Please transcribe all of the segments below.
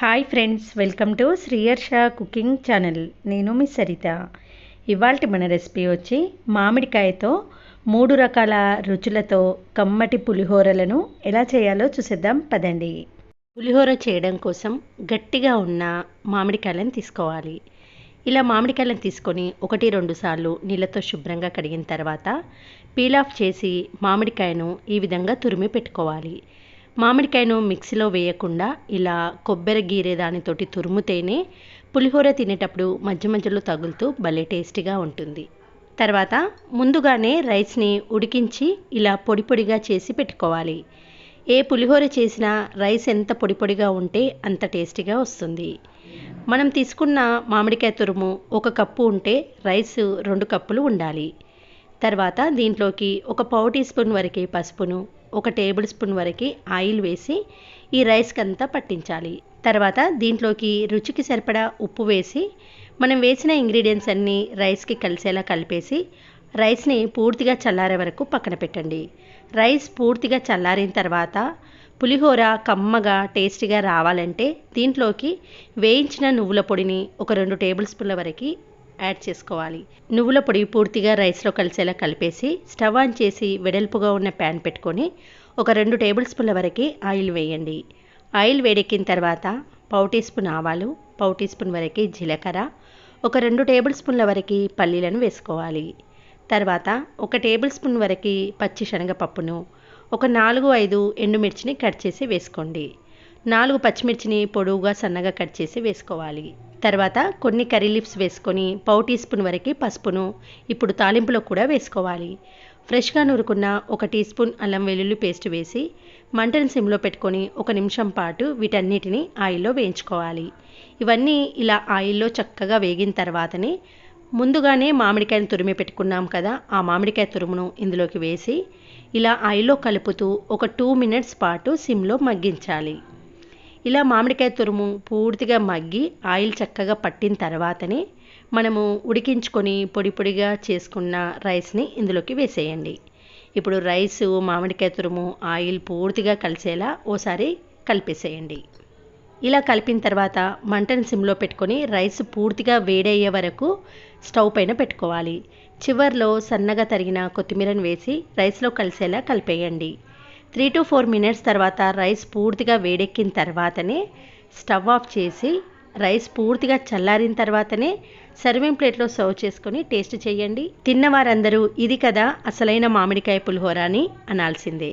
Hi friends welcome to Sriyarsha cooking channel. నేను మీ సరిత. ఇవాళ మన రెసిపీ వచ్చి మామిడికాయతో మూడు రకాల రుచులతో కమ్మటి పులిహోరలను ఎలా చేయాలో చూసేద్దాం పదండి. పులిహోర చేయడం కోసం గట్టిగా ఉన్న మామిడికాయలను తీసుకోవాలి. ఇలా మామిడికాయలను తీసుకొని ఒకటి రెండు సార్లు నీళ్ళతో శుభ్రంగా కడిగిన తర్వాత పీల్ ఆఫ్ చేసి మామిడికాయను ఈ విధంగా తురిమి పెట్టుకోవాలి. మామిడికాయను మిక్సీలో వేయకుండా ఇలా కొబ్బరి గీరే దానితోటి తురుముతేనే పులిహోర తినేటప్పుడు మధ్య మధ్యలో తగులుతూ భలే టేస్టీగా ఉంటుంది. తర్వాత ముందుగానే రైస్ని ఉడికించి ఇలా పొడి పొడిగా చేసి పెట్టుకోవాలి. ఏ పులిహోర చేసినా రైస్ ఎంత పొడి పొడిగా ఉంటే అంత టేస్టీగా వస్తుంది. మనం తీసుకున్న మామిడికాయ తురుము ఒక కప్పు ఉంటే రైస్ రెండు కప్పులు ఉండాలి. తర్వాత దీంట్లోకి ఒక పావు టీ స్పూన్ వరకే పసుపును ఒక టేబుల్ స్పూన్ వరకు ఆయిల్ వేసి ఈ రైస్కి అంతా పట్టించాలి. తర్వాత దీంట్లోకి రుచికి సరిపడా ఉప్పు వేసి మనం వేసిన ఇంగ్రీడియంట్స్ అన్నీ రైస్కి కలిసేలా కలిపేసి రైస్ని పూర్తిగా చల్లారే వరకు పక్కన పెట్టండి. రైస్ పూర్తిగా చల్లారిన తర్వాత పులిహోర కమ్మగా టేస్టీగా రావాలంటే దీంట్లోకి వేయించిన నువ్వుల పొడిని ఒక రెండు టేబుల్ స్పూన్ల వరకు యాడ్ చేసుకోవాలి. నువ్వుల పొడి పూర్తిగా రైస్లో కలిసేలా కలిపేసి స్టవ్ ఆన్ చేసి వెడల్పుగా ఉన్న ప్యాన్ పెట్టుకొని ఒక రెండు టేబుల్ స్పూన్ల వరకు ఆయిల్ వేయండి. ఆయిల్ వేడెక్కిన తర్వాత పావు టీ స్పూన్ ఆవాలు పావు టీ స్పూన్ వరకు జీలకర్ర ఒక రెండు టేబుల్ స్పూన్ల వరకు పల్లీలను వేసుకోవాలి. తర్వాత ఒక టేబుల్ స్పూన్ వరకు పచ్చి శనగపప్పును ఒక నాలుగు ఐదు ఎండుమిర్చిని కట్ చేసి వేసుకోండి. నాలుగు పచ్చిమిర్చిని పొడవుగా సన్నగా కట్ చేసి వేసుకోవాలి. తర్వాత కొన్ని కర్రీ లీవ్స్ వేసుకొని పావు టీ స్పూన్ వరకు పసుపును ఇప్పుడు తాలింపులో కూడా వేసుకోవాలి. ఫ్రెష్గా నూరుకున్న ఒక టీ స్పూన్ అల్లం వెల్లుల్లి పేస్ట్ వేసి మంటను సిమ్లో పెట్టుకొని ఒక నిమిషం పాటు వీటన్నిటిని ఆయిల్లో వేయించుకోవాలి. ఇవన్నీ ఇలా ఆయిల్లో చక్కగా వేగిన తర్వాతనే ముందుగానే మామిడికాయను తురిమి పెట్టుకున్నాం కదా ఆ మామిడికాయ తురుమును ఇందులోకి వేసి ఇలా ఆయిల్లో కలుపుతూ ఒక టూ మినిట్స్ పాటు సిమ్లో మగ్గించాలి. ఇలా మామిడికాయ తురుము పూర్తిగా మగ్గి ఆయిల్ చక్కగా పట్టిన తర్వాతనే మనము ఉడికించుకొని పొడి పొడిగా చేసుకున్న రైస్ని ఇందులోకి వేసేయండి. ఇప్పుడు రైస్ మామిడికాయ తురుము ఆయిల్ పూర్తిగా కలిసేలా ఓసారి కలిపేసేయండి. ఇలా కలిపిన తర్వాత మంటను సిమ్లో పెట్టుకొని రైస్ పూర్తిగా వేడయ్యే వరకు స్టవ్ పైన పెట్టుకోవాలి. చివర్లో సన్నగా తరిగిన కొత్తిమీరను వేసి రైస్లో కలిసేలా కలిపేయండి. త్రీ టు ఫోర్ మినిట్స్ తర్వాత రైస్ పూర్తిగా వేడెక్కిన తర్వాతనే స్టవ్ ఆఫ్ చేసి రైస్ పూర్తిగా చల్లారిన తర్వాతనే సర్వింగ్ ప్లేట్లో సర్వ్ చేసుకొని టేస్ట్ చేయండి. తిన్నవారందరూ ఇది కదా అసలైన మామిడికాయ పులిహోర అని అనాల్సిందే.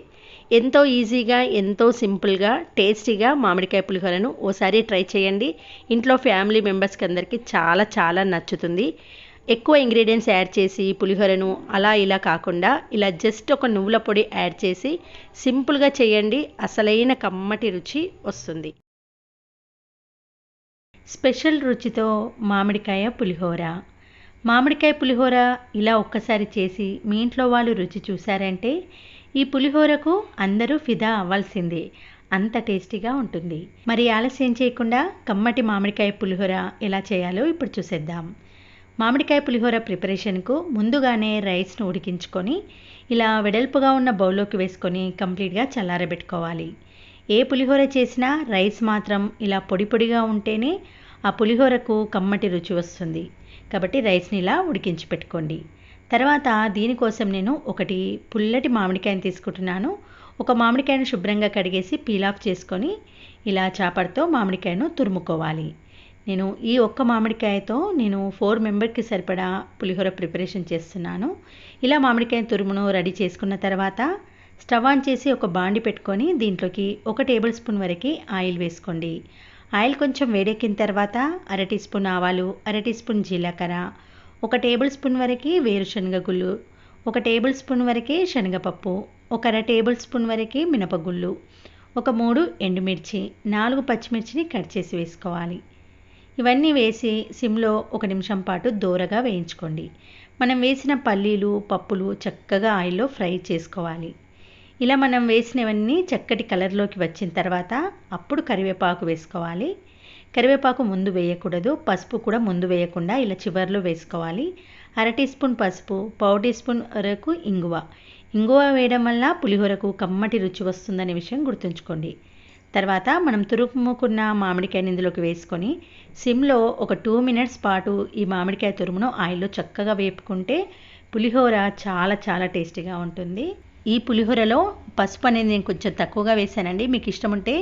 ఎంతో ఈజీగా ఎంతో సింపుల్గా టేస్టీగా మామిడికాయ పులిహోరను ఓసారి ట్రై చేయండి. ఇంట్లో ఫ్యామిలీ మెంబర్స్కి అందరికీ చాలా చాలా నచ్చుతుంది. ఎక్కువ ఇంగ్రీడియంట్స్ యాడ్ చేసి పులిహోరను అలా ఇలా కాకుండా ఇలా జస్ట్ ఒక నువ్వుల పొడి యాడ్ చేసి సింపుల్గా చేయండి. అసలైన కమ్మటి రుచి వస్తుంది. స్పెషల్ రుచితో మామిడికాయ పులిహోర. మామిడికాయ పులిహోర ఇలా ఒక్కసారి చేసి మీ ఇంట్లో వాళ్ళు రుచి చూశారంటే ఈ పులిహోరకు అందరూ ఫిదా అవ్వాల్సిందే. అంత టేస్టీగా ఉంటుంది. మరి ఆలస్యం చేయకుండా కమ్మటి మామిడికాయ పులిహోర ఎలా చేయాలో ఇప్పుడు చూసేద్దాం. మామిడికాయ పులిహోర ప్రిపరేషన్కు ముందుగానే రైస్ను ఉడికించుకొని ఇలా వెడల్పుగా ఉన్న బౌల్లోకి వేసుకొని కంప్లీట్గా చల్లారబెట్టుకోవాలి. ఏ పులిహోర చేసినా రైస్ మాత్రం ఇలా పొడి పొడిగా ఉంటేనే ఆ పులిహోరకు కమ్మటి రుచి వస్తుంది. కాబట్టి రైస్ని ఇలా ఉడికించి పెట్టుకోండి. తర్వాత దీనికోసం నేను ఒకటి పుల్లటి మామిడికాయని తీసుకుంటున్నాను. ఒక మామిడికాయను శుభ్రంగా కడిగేసి పీల్ ఆఫ్ చేసుకొని ఇలా చాపడితో మామిడికాయను తురుముకోవాలి. నేను ఈ ఒక్క మామిడికాయతో నేను ఫోర్ మెంబర్కి సరిపడా పులిహోర ప్రిపరేషన్ చేస్తున్నాను. ఇలా మామిడికాయ తురుమును రెడీ చేసుకున్న తర్వాత స్టవ్ ఆన్ చేసి ఒక బాండి పెట్టుకొని దీంట్లోకి ఒక టేబుల్ స్పూన్ వరకు ఆయిల్ వేసుకోండి. ఆయిల్ కొంచెం వేడెక్కిన తర్వాత అర టీ స్పూన్ ఆవాలు అర టీ స్పూన్ జీలకర్ర ఒక టేబుల్ స్పూన్ వరకు వేరుశనగ గుళ్ళు ఒక టేబుల్ స్పూన్ వరకు శనగపప్పు ఒక అర టేబుల్ స్పూన్ వరకు మినపగుళ్ళు ఒక మూడు ఎండుమిర్చి నాలుగు పచ్చిమిర్చిని కట్ చేసి వేసుకోవాలి. ఇవన్నీ వేసి సిమ్లో ఒక నిమిషం పాటు దూరగా వేయించుకోండి. మనం వేసిన పల్లీలు పప్పులు చక్కగా ఆయిల్లో ఫ్రై చేసుకోవాలి. ఇలా మనం వేసినవన్నీ చక్కటి కలర్లోకి వచ్చిన తర్వాత అప్పుడు కరివేపాకు వేసుకోవాలి. కరివేపాకు ముందు వేయకూడదు పసుపు కూడా ముందు వేయకుండా ఇలా చివర్లో వేసుకోవాలి. అర టీ స్పూన్ పసుపు పావు టీ స్పూన్ వరకు ఇంగువ. ఇంగువ వేయడం వల్ల పులిహోరకు కమ్మటి రుచి వస్తుందనే విషయం గుర్తుంచుకోండి. తర్వాత మనం తురుముకున్న మామిడికాయని ఇందులోకి వేసుకొని సిమ్లో ఒక టూ మినిట్స్ పాటు ఈ మామిడికాయ తురుమును ఆయిల్లో చక్కగా వేపుకుంటే పులిహోర చాలా చాలా టేస్టీగా ఉంటుంది. ఈ పులిహోరలో పసుపు అనేది నేను కొంచెం తక్కువగా వేసానండి మీకు ఇష్టం ఉంటే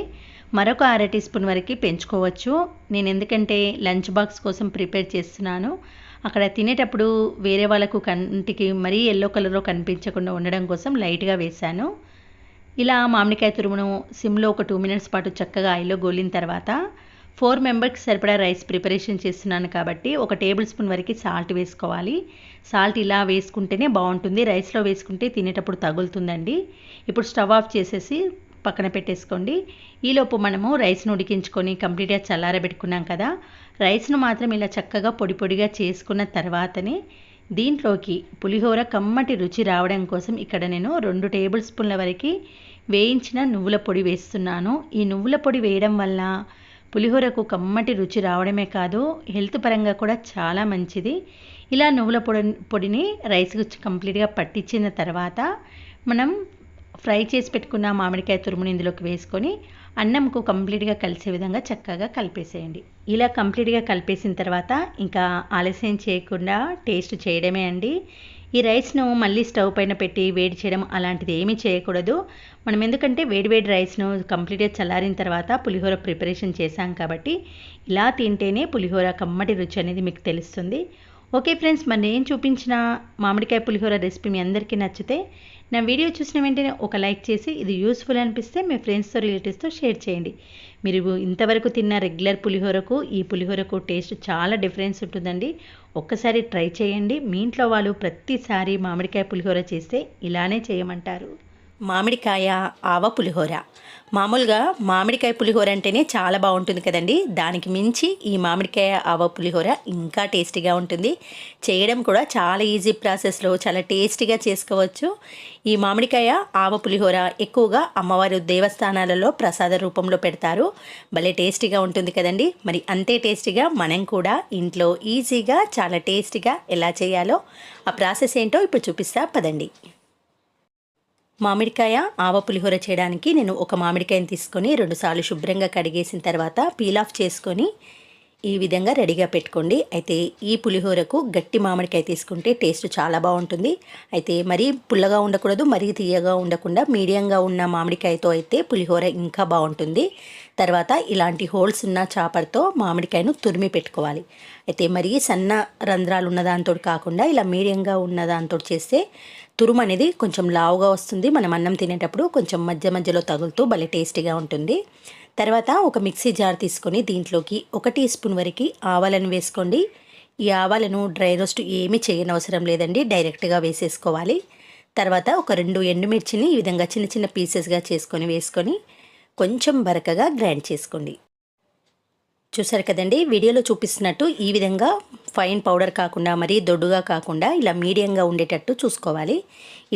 మరొక అర టీ స్పూన్ వరకు పెంచుకోవచ్చు. నేను ఎందుకంటే లంచ్ బాక్స్ కోసం ప్రిపేర్ చేస్తున్నాను. అక్కడ తినేటప్పుడు వేరే వాళ్ళకు కంటికి మరీ ఎల్లో కలర్లో కనిపించకుండా ఉండడం కోసం లైట్గా వేశాను. ఇలా మామిడికాయ తురుమును సిమ్లో ఒక టూ మినిట్స్ పాటు చక్కగా ఆయిల్లో గోలిన తర్వాత ఫోర్ మెంబర్కి సరిపడా రైస్ ప్రిపరేషన్ చేస్తున్నాను కాబట్టి ఒక టేబుల్ స్పూన్ వరకు సాల్ట్ వేసుకోవాలి. సాల్ట్ ఇలా వేసుకుంటేనే బాగుంటుంది. రైస్లో వేసుకుంటే తినేటప్పుడు తగులుతుందండి. ఇప్పుడు స్టవ్ ఆఫ్ చేసేసి పక్కన పెట్టేసుకోండి. ఈలోపు మనము రైస్ను ఉడికించుకొని కంప్లీట్గా చల్లారబెట్టుకున్నాం కదా. రైస్ను మాత్రం ఇలా చక్కగా పొడి పొడిగా చేసుకున్న తర్వాతనే దీంట్లోకి పులిహోర కమ్మటి రుచి రావడం కోసం ఇక్కడ నేను రెండు టేబుల్ స్పూన్ల వరకు వేయించిన నువ్వుల పొడి వేస్తున్నాను. ఈ నువ్వుల పొడి వేయడం వల్ల పులిహోరకు కమ్మటి రుచి రావడమే కాదు హెల్త్ పరంగా కూడా చాలా మంచిది. ఇలా నువ్వుల పొడి పొడిని రైస్కి కంప్లీట్గా పట్టించిన తర్వాత మనం ఫ్రై చేసి పెట్టుకున్న మామిడికాయ తురుముని ఇందులోకి వేసుకొని అన్నంకు కంప్లీట్గా కలిసే విధంగా చక్కగా కలిపేసేయండి. ఇలా కంప్లీట్గా కలిపేసిన తర్వాత ఇంకా ఆలస్యం చేయకుండా టేస్ట్ చేయడమే అండి. ఈ రైస్ను మళ్ళీ స్టవ్ పైన పెట్టి వేడి చేయడం అలాంటిది ఏమీ చేయకూడదు. మనం ఎందుకంటే వేడి వేడి రైస్ను కంప్లీట్గా చల్లారిన తర్వాత పులిహోర ప్రిపరేషన్ చేశాం కాబట్టి ఇలా తింటేనే పులిహోర కమ్మటి రుచి అనేది మీకు తెలుస్తుంది. ఓకే ఫ్రెండ్స్ మరి నేను చూపించిన మామిడికాయ పులిహోర రెసిపీ మీ అందరికీ నచ్చితే నా వీడియో చూసిన వెంటనే ఒక లైక్ చేసి ఇది యూస్ఫుల్ అనిపిస్తే మీ ఫ్రెండ్స్తో రిలేటివ్స్తో షేర్ చేయండి. మీరు ఇంతవరకు తిన్న రెగ్యులర్ పులిహోరకు ఈ పులిహోరకు టేస్ట్ చాలా డిఫరెన్స్ ఉంటుందండి. ఒక్కసారి ట్రై చేయండి. మీ ఇంట్లో వాళ్ళు ప్రతిసారి మామిడికాయ పులిహోర చేస్తే ఇలానే చేయమంటారు. మామిడికాయ ఆవ పులిహోర. మామూలుగా మామిడికాయ పులిహోర అంటేనే చాలా బాగుంటుంది కదండి. దానికి మించి ఈ మామిడికాయ ఆవ పులిహోర ఇంకా టేస్టీగా ఉంటుంది. చేయడం కూడా చాలా ఈజీ ప్రాసెస్లో చాలా టేస్టీగా చేసుకోవచ్చు. ఈ మామిడికాయ ఆవ పులిహోర ఎక్కువగా అమ్మవారి దేవస్థానాలలో ప్రసాద రూపంలో పెడతారు. భలే టేస్టీగా ఉంటుంది కదండి. మరి అంతే టేస్టీగా మనం కూడా ఇంట్లో ఈజీగా చాలా టేస్టీగా ఎలా చేయాలో ఆ ప్రాసెస్ ఏంటో ఇప్పుడు చూపిస్తా. పదండి. మామిడికాయ ఆవ పులిహోర చేయడానికి నేను ఒక మామిడికాయని తీసుకొని రెండుసార్లు శుభ్రంగా కడిగేసిన తర్వాత పీల్ ఆఫ్ చేసుకొని ఈ విధంగా రెడీగా పెట్టుకోండి. అయితే ఈ పులిహోరకు గట్టి మామిడికాయ తీసుకుంటే టేస్ట్ చాలా బాగుంటుంది. అయితే మరీ పుల్లగా ఉండకూడదు మరీ తీయగా ఉండకుండా మీడియంగా ఉన్న మామిడికాయతో అయితే పులిహోర ఇంకా బాగుంటుంది. తర్వాత ఇలాంటి హోల్స్ ఉన్న చాపర్తో మామిడికాయను తురిమి పెట్టుకోవాలి. అయితే మరీ సన్న రంధ్రాలు ఉన్న దాంతో కాకుండా ఇలా మీడియంగా ఉన్న దాంతో చేస్తే తురుము అనేది కొంచెం లావుగా వస్తుంది. మనం అన్నం తినేటప్పుడు కొంచెం మధ్య మధ్యలో తగులుతూ భలే టేస్టీగా ఉంటుంది. తర్వాత ఒక మిక్సీ జార్ తీసుకొని దీంట్లోకి ఒక టీ స్పూన్ వరకు ఆవాలను వేసుకోండి. ఈ ఆవాలను డ్రై రోస్ట్ ఏమీ చేయనవసరం లేదండి. డైరెక్ట్గా వేసేసుకోవాలి. తర్వాత ఒక రెండు ఎండుమిర్చిని ఈ విధంగా చిన్న చిన్న పీసెస్గా చేసుకొని వేసుకొని కొంచెం బరకగా గ్రైండ్ చేసుకోండి. చూసారు కదండి వీడియోలో చూపిస్తున్నట్టు ఈ విధంగా ఫైన్ పౌడర్ కాకుండా మరీ దొడ్డుగా కాకుండా ఇలా మీడియంగా ఉండేటట్టు చూసుకోవాలి.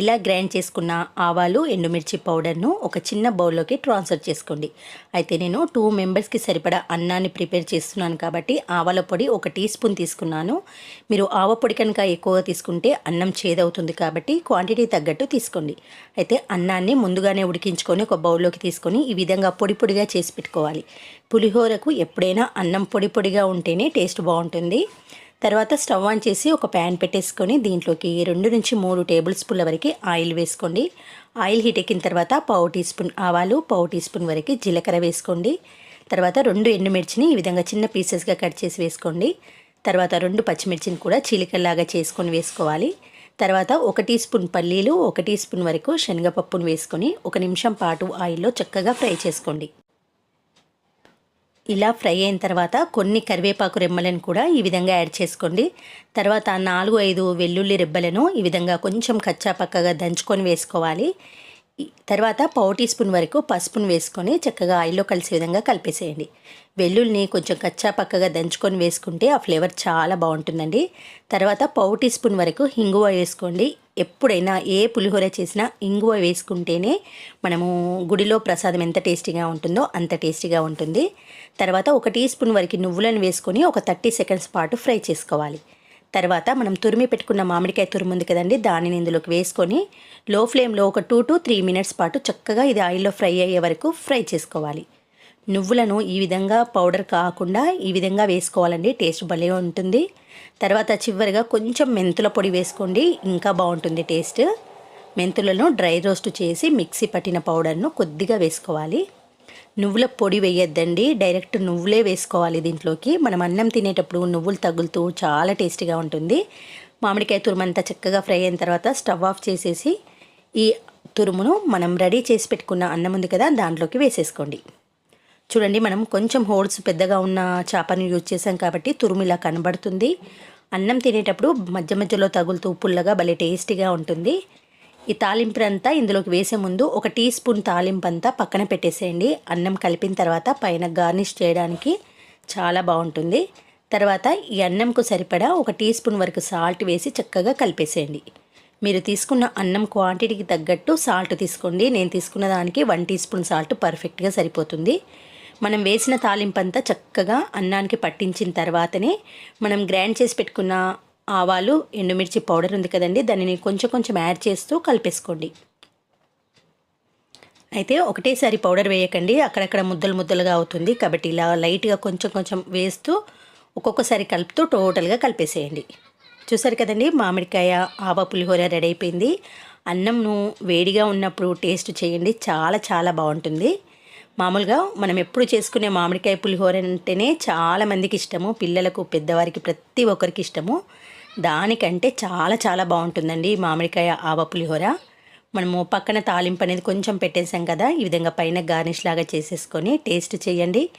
ఇలా గ్రైండ్ చేసుకున్న ఆవాలు ఎండుమిర్చి పౌడర్ను ఒక చిన్న బౌల్లోకి ట్రాన్స్ఫర్ చేసుకోండి. అయితే నేను టూ మెంబర్స్కి సరిపడా అన్నాన్ని ప్రిపేర్ చేస్తున్నాను కాబట్టి ఆవాల పొడి ఒక టీ స్పూన్ తీసుకున్నాను. మీరు ఆవ పొడి కనుక ఎక్కువగా తీసుకుంటే అన్నం చేదవుతుంది కాబట్టి క్వాంటిటీ తగ్గట్టు తీసుకోండి. అయితే అన్నాన్ని ముందుగానే ఉడికించుకొని ఒక బౌల్లోకి తీసుకొని ఈ విధంగా పొడి పొడిగా చేసి పెట్టుకోవాలి. పులిహోరకు ఎప్పుడైనా అన్నం పొడి పొడిగా ఉంటేనే టేస్ట్ బాగుంటుంది. తర్వాత స్టవ్ ఆన్ చేసి ఒక ప్యాన్ పెట్టేసుకొని దీంట్లోకి రెండు నుంచి మూడు టేబుల్ స్పూన్ల వరకు ఆయిల్ వేసుకోండి. ఆయిల్ హీట్ ఎక్కిన తర్వాత పావు టీ స్పూన్ ఆవాలు పావు టీ స్పూన్ వరకు జీలకర్ర వేసుకోండి. తర్వాత రెండు ఎండుమిర్చిని ఈ విధంగా చిన్న పీసెస్గా కట్ చేసి వేసుకోండి. తర్వాత రెండు పచ్చిమిర్చిని కూడా చీలికల్లాగా చేసుకొని వేసుకోవాలి. తర్వాత ఒక టీ స్పూన్ పల్లీలు ఒక టీ స్పూన్ వరకు శనగపప్పును వేసుకొని ఒక నిమిషం పాటు ఆయిల్లో చక్కగా ఫ్రై చేసుకోండి. ఇలా ఫ్రై అయిన తర్వాత కొన్ని కరివేపాకు రెమ్మలను కూడా ఈ విధంగా యాడ్ చేసుకోండి. తర్వాత నాలుగు ఐదు వెల్లుల్లి రెబ్బలను ఈ విధంగా కొంచెం కచ్చా పక్కగా దంచుకొని వేసుకోవాలి. తర్వాత పావు టీ స్పూన్ వరకు పసుపును వేసుకొని చక్కగా ఆయిల్లో కలిసే విధంగా కలిపేసేయండి. వెల్లుల్ని కొంచెం కచ్చా పక్కగా దంచుకొని వేసుకుంటే ఆ ఫ్లేవర్ చాలా బాగుంటుందండి. తర్వాత పావు టీ స్పూన్ వరకు హింగువ వేసుకోండి. ఎప్పుడైనా ఏ పులిహోర చేసినా ఇంగువ వేసుకుంటేనే మనము గుడిలో ప్రసాదం ఎంత టేస్టీగా ఉంటుందో అంత టేస్టీగా ఉంటుంది. తర్వాత ఒక టీ స్పూన్ వరకు నువ్వులను వేసుకొని ఒక థర్టీ సెకండ్స్ పాటు ఫ్రై చేసుకోవాలి. తర్వాత మనం తురిమి పెట్టుకున్న మామిడికాయ తురుము ఉంది కదండి దానిని ఇందులోకి వేసుకొని లో ఫ్లేమ్లో ఒక టూ టు త్రీ మినిట్స్ పాటు చక్కగా ఇది ఆయిల్లో ఫ్రై అయ్యే వరకు ఫ్రై చేసుకోవాలి. నువ్వులను ఈ విధంగా పౌడర్ కాకుండా ఈ విధంగా వేసుకోవాలండి టేస్ట్ భలే ఉంటుంది. తర్వాత చివరిగా కొంచెం మెంతుల పొడి వేసుకోండి ఇంకా బాగుంటుంది టేస్ట్. మెంతులను డ్రై రోస్ట్ చేసి మిక్సీ పట్టిన పౌడర్ను కొద్దిగా వేసుకోవాలి. నువ్వుల పొడి వేయొద్దండి. డైరెక్ట్ నువ్వులే వేసుకోవాలి దీంట్లోకి. మనం అన్నం తినేటప్పుడు నువ్వులు తగులుతూ చాలా టేస్టీగా ఉంటుంది. మామిడికాయ తురుమంతా చక్కగా ఫ్రై అయిన తర్వాత స్టవ్ ఆఫ్ చేసేసి ఈ తురుమును మనం రెడీ చేసి పెట్టుకున్న అన్నం ఉంది కదా దాంట్లోకి వేసేసుకోండి. చూడండి మనం కొంచెం హోల్స్ పెద్దగా ఉన్న చేపను యూజ్ చేసాం కాబట్టి తురుము ఇలా కనబడుతుంది. అన్నం తినేటప్పుడు మధ్య మధ్యలో తగులుతూ పుల్లగా భలే టేస్టీగా ఉంటుంది. ఈ తాలింపు అంతా ఇందులోకి వేసే ముందు ఒక టీ స్పూన్ తాలింపు అంతా పక్కన పెట్టేసేయండి. అన్నం కలిపిన తర్వాత పైన గార్నిష్ చేయడానికి చాలా బాగుంటుంది. తర్వాత ఈ అన్నంకు సరిపడా ఒక టీ స్పూన్ వరకు సాల్ట్ వేసి చక్కగా కలిపేసేయండి. మీరు తీసుకున్న అన్నం క్వాంటిటీకి తగ్గట్టు సాల్ట్ తీసుకోండి. నేను తీసుకున్న దానికి వన్ టీ స్పూన్ సాల్ట్ పర్ఫెక్ట్గా సరిపోతుంది. మనం వేసిన తాలింపంతా చక్కగా అన్నానికి పట్టించిన తర్వాతనే మనం గ్రైండ్ చేసి పెట్టుకున్న ఆవాలు ఎండుమిర్చి పౌడర్ ఉంది కదండి. దానిని కొంచెం కొంచెం యాడ్ చేస్తూ కలిపేసుకోండి. అయితే ఒకటేసారి పౌడర్ వేయకండి. అక్కడక్కడ ముద్దలు ముద్దలుగా అవుతుంది. కాబట్టి ఇలా లైట్గా కొంచెం కొంచెం వేస్తూ ఒక్కొక్కసారి కలుపుతూ టోటల్గా కలిపేసేయండి. చూసారు కదండి మామిడికాయ ఆవ పులిహోర రెడీ అయిపోయింది. అన్నంను వేడిగా ఉన్నప్పుడు టేస్ట్ చేయండి. చాలా చాలా బాగుంటుంది. మామూలుగా మనం ఎప్పుడు చేసుకునే మామిడికాయ పులిహోర అంటేనే చాలామందికి ఇష్టము. పిల్లలకు పెద్దవారికి ప్రతి ఒక్కరికి ఇష్టము. దానికంటే చాలా చాలా బాగుంటుందండి మామిడికాయ ఆవ పులిహోర. మనము పక్కన తాలింపు అనేది కొంచెం పెట్టేసాం కదా ఈ విధంగా పైన గార్నిష్ లాగా చేసేసుకొని టేస్ట్ చేయండి.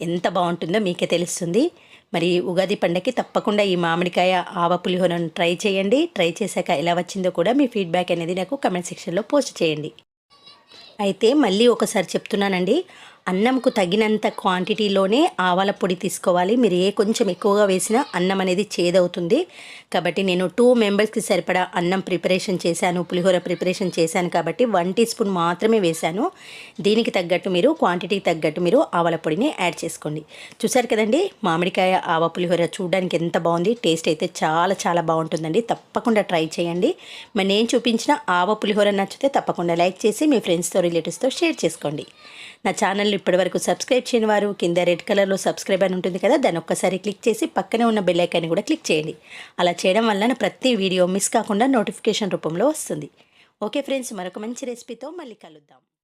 ఎంత బాగుంటుందో మీకే తెలుస్తుంది. మరి ఉగాది పండగకి తప్పకుండా ఈ మామిడికాయ ఆవ పులిహోరను ట్రై చేయండి. ట్రై చేశాక ఎలా వచ్చిందో కూడా మీ ఫీడ్బ్యాక్ అనేది నాకు కమెంట్ సెక్షన్లో పోస్ట్ చేయండి. అయితే మళ్ళీ ఒకసారి చెప్తున్నానండి అన్నంకు తగినంత క్వాంటిటీలోనే ఆవాల పొడి తీసుకోవాలి. మీరు ఏ కొంచెం ఎక్కువగా వేసినా అన్నం అనేది చేదవుతుంది. కాబట్టి నేను టూ మెంబర్స్కి సరిపడా అన్నం ప్రిపరేషన్ చేశాను పులిహోర ప్రిపరేషన్ చేశాను కాబట్టి వన్ టీ స్పూన్ మాత్రమే వేశాను. దీనికి తగ్గట్టు మీరు క్వాంటిటీకి తగ్గట్టు మీరు ఆవాల పొడిని యాడ్ చేసుకోండి. చూసారు కదండి మామిడికాయ ఆవ పులిహోర చూడడానికి ఎంత బాగుంది టేస్ట్ అయితే చాలా చాలా బాగుంటుందండి. తప్పకుండా ట్రై చేయండి. మరి నేను చూపించిన ఆవ పులిహోర నచ్చితే తప్పకుండా లైక్ చేసి మీ ఫ్రెండ్స్తో రిలేటివ్స్తో షేర్ చేసుకోండి. నా ఛానల్ ఇప్పటివరకు సబ్స్క్రైబ్ చేయని వారు కింద రెడ్ కలర్లో సబ్స్క్రైబ్ అని ఉంటుంది కదా దాన్ని ఒక్కసారి క్లిక్ చేసి పక్కనే ఉన్న బెల్లైకాన్ని కూడా క్లిక్ చేయండి. అలా చేయడం వల్ల ప్రతి వీడియో మిస్ కాకుండా నోటిఫికేషన్ రూపంలో వస్తుంది. ఓకే ఫ్రెండ్స్ మరొక మంచి రెసిపీతో మళ్ళీ కలుద్దాం.